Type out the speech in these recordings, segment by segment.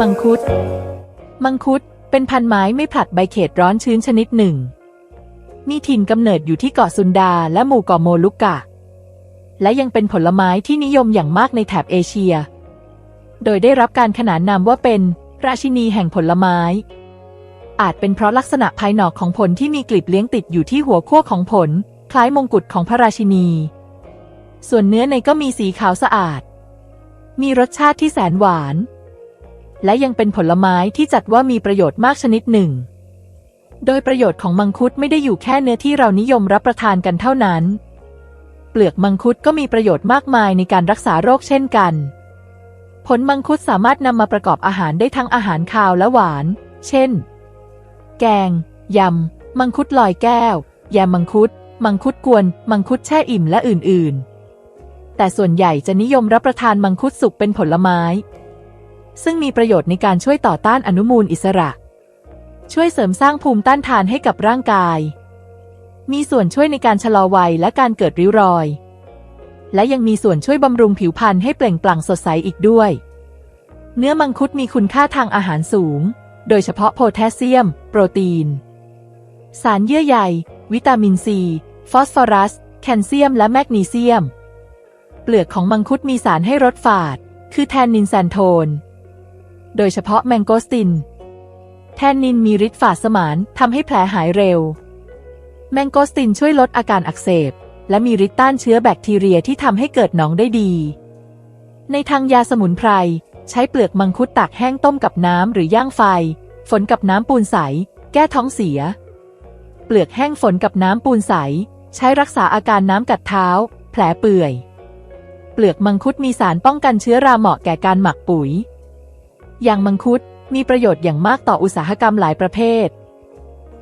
มังคุด มังคุดเป็นพันธุ์ไม้ไม่ผลัดใบเขตร้อนชื้นชนิดหนึ่ง มีถิ่นกำเนิดอยู่ที่เกาะซุนดาและหมู่เกาะโมลุกกะ และยังเป็นผลไม้ที่นิยมอย่างมากในแถบเอเชีย โดยได้รับการขนานนามว่าเป็น ราชินีแห่งผลไม้ อาจเป็นเพราะลักษณะภายนอกของผลที่มีกลีบเลี้ยงติดอยู่ที่หัวขั้วของผล คล้ายมงกุฎของพระราชินี ส่วนเนื้อในก็มีสีขาวสะอาด มีรสชาติที่แสนหวาน และยังเป็นผลไม้ที่จัดว่ามีประโยชน์มากชนิดหนึ่ง โดยประโยชน์ของมังคุดไม่ได้อยู่แค่เนื้อที่เรานิยมรับประทานกันเท่านั้น เปลือกมังคุดก็มีประโยชน์มากมายในการรักษาโรคเช่นกัน ผลมังคุดสามารถนำมาประกอบอาหารได้ทั้งอาหารคาวและหวาน เช่น แกง ยำ มังคุดลอยแก้ว แยมมังคุด มังคุดกวน มังคุดแช่อิ่มและอื่นๆ แต่ส่วนใหญ่จะนิยมรับประทานมังคุดสุกเป็นผลไม้ ซึ่งมีประโยชน์ในการช่วยต่อต้านอนุมูลอิสระ ช่วยเสริมสร้างภูมิต้านทานให้กับร่างกาย มีส่วนช่วยในการชะลอวัยและการเกิดริ้วรอย และยังมีส่วนช่วยบำรุงผิวพรรณให้เปล่งปลั่งสดใสอีกด้วย เนื้อมังคุดมีคุณค่าทางอาหารสูง โดยเฉพาะโพแทสเซียม โปรตีน สารเยื่อใย วิตามินซี ฟอสฟอรัส แคลเซียม และแมกนีเซียม เปลือกของมังคุดมีสารให้รสฝาด คือแทนนินแซนโทน โดยเฉพาะแมงโกสติน แทนนินมีฤทธิ์ฝาดสมานทำให้แผลหายเร็ว แมงโกสตินช่วยลดอาการอักเสบ และมีฤทธิ์ต้านเชื้อแบคทีเรียที่ทำให้เกิดหนองได้ดี ในทางยาสมุนไพร ใช้เปลือกมังคุดตากแห้งต้มกับน้ำหรือย่างไฟ ฝนกับน้ำปูนใส แก้ท้องเสีย เปลือกแห้งฝนกับน้ำปูนใส ใช้รักษาอาการน้ำกัดเท้า แผลเปื่อยเปลือกมังคุดมีสารป้องกันเชื้อราเหมาะแก่การหมักปุ๋ยยางมังคุดมีประโยชน์อย่างมากต่ออุตสาหกรรมหลายประเภท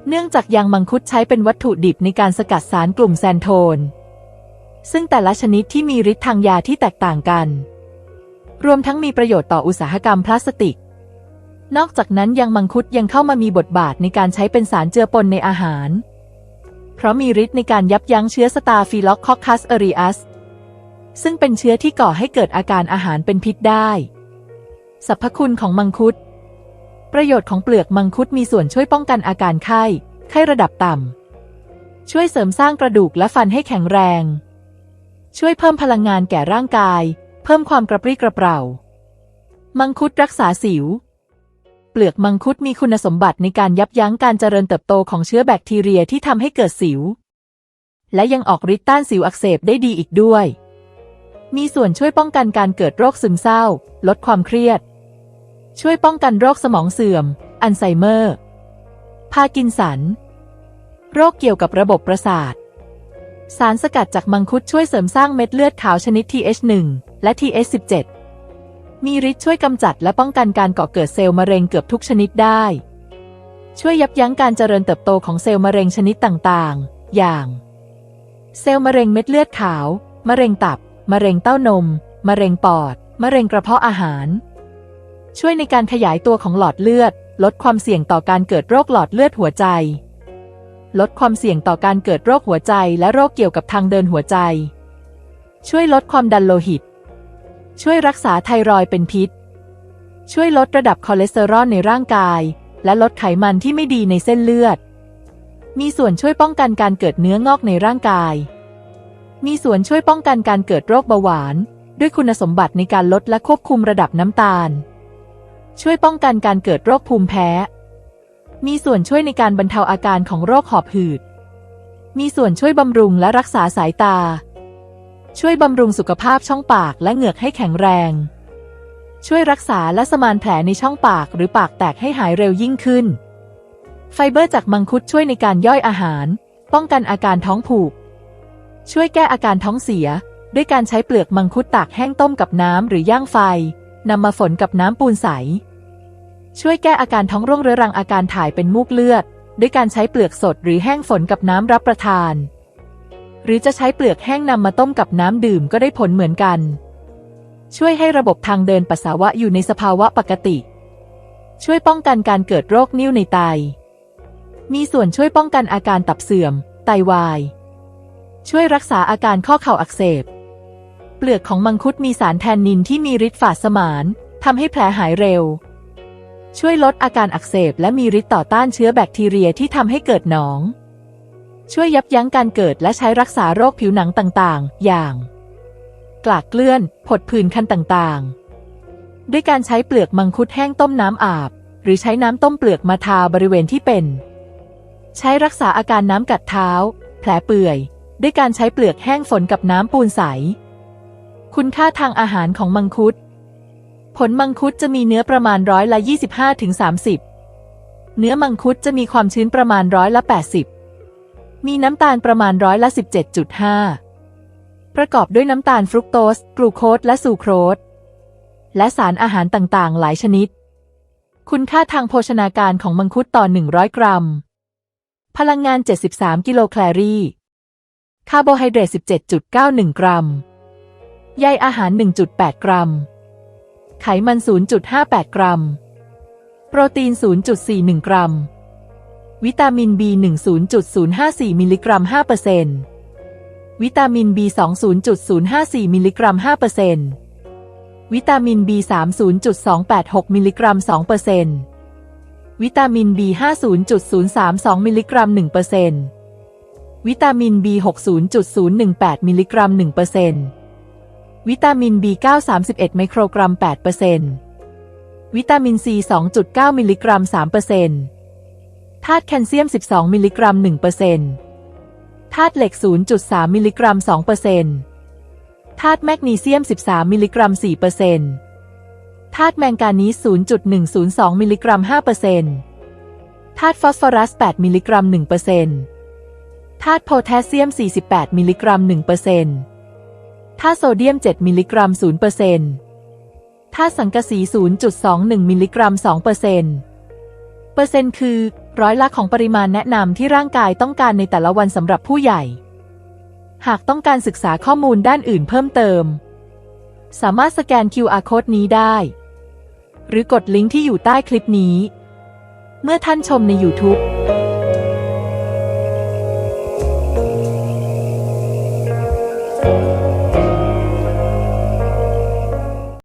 เนื่องจากยางมังคุดใช้เป็นวัตถุดิบในการสกัดสารกลุ่มแซนโทน ซึ่งแต่ละชนิดที่มีฤทธิ์ทางยาที่แตกต่างกัน รวมทั้งมีประโยชน์ต่ออุตสาหกรรมพลาสติก นอกจากนั้นยางมังคุดยังเข้ามามีบทบาทในการใช้เป็นสารเจือปนในอาหาร เพราะมีฤทธิ์ในการยับยั้งเชื้อสตาฟิล็อกคอคัสเอริอัสซึ่งเป็นเชื้อที่ก่อให้เกิดอาการอาหารเป็นพิษได้ สรรพคุณของมังคุด ประโยชน์ของเปลือกมังคุดมีส่วนช่วยป้องกันอาการไข้ ไข้ระดับต่ำ ช่วยเสริมสร้างกระดูกและฟันให้แข็งแรง ช่วยเพิ่มพลังงานแก่ร่างกาย เพิ่มความกระปรี้กระเปร่า มังคุดรักษาสิว เปลือกมังคุดมีคุณสมบัติในการยับยั้งการเจริญเติบโตของเชื้อแบคทีเรียที่ทำให้เกิดสิว และยังออกฤทธิ์ต้านสิวอักเสบได้ดีอีกด้วยมีส่วนช่วยป้องกันการเกิดโรคซึมเศร้า ลดความเครียด ช่วยป้องกันโรคสมองเสื่อม อัลไซเมอร์ พากินสัน โรคเกี่ยวกับระบบประสาท สารสกัดจากมังคุดช่วยเสริมสร้างเม็ดเลือดขาวชนิด TH1 และ TH17 มีฤทธิ์ช่วยกำจัดและป้องกันการก่อเกิดเซลล์มะเร็งเกือบทุกชนิดได้ ช่วยยับยั้งการเจริญเติบโตของเซลล์มะเร็งชนิดต่างๆ อย่าง เซลล์มะเร็งเม็ดเลือดขาว มะเร็งตับ มะเร็งเต้านม มะเร็งปอด มะเร็งกระเพาะอาหาร ช่วยในการขยายตัวของหลอดเลือด ลดความเสี่ยงต่อการเกิดโรคหลอดเลือดหัวใจ ลดความเสี่ยงต่อการเกิดโรคหัวใจและโรคเกี่ยวกับทางเดินหัวใจ ช่วยลดความดันโลหิต ช่วยรักษาไทรอยด์เป็นพิษ ช่วยลดระดับคอเลสเตอรอลในร่างกาย และลดไขมันที่ไม่ดีในเส้นเลือด มีส่วนช่วยป้องกันการเกิดเนื้องอกในร่างกาย มีส่วนช่วยป้องกันการเกิดโรคเบาหวาน ด้วยคุณสมบัติในการลดและควบคุมระดับน้ำตาล ช่วยป้องกันการเกิดโรคภูมิแพ้ มีส่วนช่วยในการบรรเทาอาการของโรคหอบหืด มีส่วนช่วยบำรุงและรักษาสายตา ช่วยบำรุงสุขภาพช่องปากและเหงือกให้แข็งแรง ช่วยรักษาและสมานแผลในช่องปากหรือปากแตกให้หายเร็วยิ่งขึ้น ไฟเบอร์จากมังคุดช่วยในการย่อยอาหาร ป้องกันอาการท้องผูก ช่วยแก้อาการท้องเสีย ด้วยการใช้เปลือกมังคุดตากแห้งต้มกับน้ำหรือย่างไฟ นำมาฝนกับน้ำปูนใส ช่วยแก้อาการท้องร่วงเรื้อรังอาการถ่ายเป็นมูกเลือด ด้วยการใช้เปลือกสดหรือแห้งฝนกับน้ำรับประทาน หรือจะใช้เปลือกแห้งนำมาต้มกับน้ำดื่มก็ได้ผลเหมือนกัน ช่วยให้ระบบทางเดินปัสสาวะอยู่ในสภาวะปกติ ช่วยป้องกันการเกิดโรคนิ่วในไต มีส่วนช่วยป้องกันอาการตับเสื่อม ไตวาย ช่วยรักษาอาการข้อเข่าอักเสบ ลือกของมังคุดมีสารแทนนินที่มีฤทธิ์ฝาดสมานทำให้แผลหายเร็ว ช่วยลดอาการอักเสบและมีฤทธิ์ต่อต้านเชื้อแบคทีเรียที่ทำให้เกิดหนอง ช่วยยับยั้งการเกิดและใช้รักษาโรคผิวหนังต่างๆ อย่าง กลากเกลื่อน ผดผื่นคันต่างๆ ด้วยการใช้เปลือกมังคุดแห้งต้มน้ำอาบ หรือใช้น้ำต้มเปลือกมาทาบริเวณที่เป็น ใช้รักษาอาการน้ำกัดเท้า แผลเปื่อย ด้วยการใช้เปลือกแห้งฝนกับน้ำปูนใส คุณค่าทางอาหารของมังคุด ผลมังคุดจะมีเนื้อประมาณร้อยละ 25ถึงเนื้อมังคุดจะมีความชื้นประมาณร้อยละ 80 มีน้ำตาลประมาณร้อยละ 17.5 ประกอบด้วยน้ำตาลฟรุกโตส กลูโคส และซูโครส และสารอาหารต่างๆ หลายชนิด คุณค่าทางโภชนาการของมังคุดต่อ 100 กรัม พลังงาน 73 กิโลแคลอรี่ คาร์โบไฮเดรต17.91 กรัม ใยอาหาร 1.8 กรัม ไขมัน 0.58 กรัม โปรตีน 0.41 กรัม วิตามิน B1 0.054 มิลลิกรัม 5%วิตามิน B2 0.054 มิลลิกรัม 5%วิตามิน B3 0.286 มิลลิกรัม 2%วิตามิน B5 0.032 มิลลิกรัม 1%วิตามิน B6 0.018 มิลลิกรัม 1% วิตามิน B9 31 ไมโครกรัม 8%วิตามิน C 2.9 มิลลิกรัม 3%ธาตุแคลเซียม 12 มิลลิกรัม 1%ธาตุเหล็ก 0.3 มิลลิกรัม 2%ธาตุแมกนีเซียม 13 มิลลิกรัม 4%ธาตุแมงกานีส0.102 มิลลิกรัม 5%ธาตุฟอสฟอรัส 8 มิลลิกรัม 1%ธาตุโพแทสเซียม 48 มิลลิกรัม 1% ธาตุโซเดียม 7 มิลลิกรัม0%ธาตุสังกะสี 0.21 มิลลิกรัม2%เปอร์เซ็นต์คือ ร้อยละของปริมาณแนะนำที่ร่างกายต้องการในแต่ละวันสำหรับผู้ใหญ่ หากต้องการศึกษาข้อมูลด้านอื่นเพิ่มเติม สามารถสแกน QR Code นี้ได้ หรือกดลิงก์ที่อยู่ใต้คลิปนี้ เมื่อท่านชมใน YouTube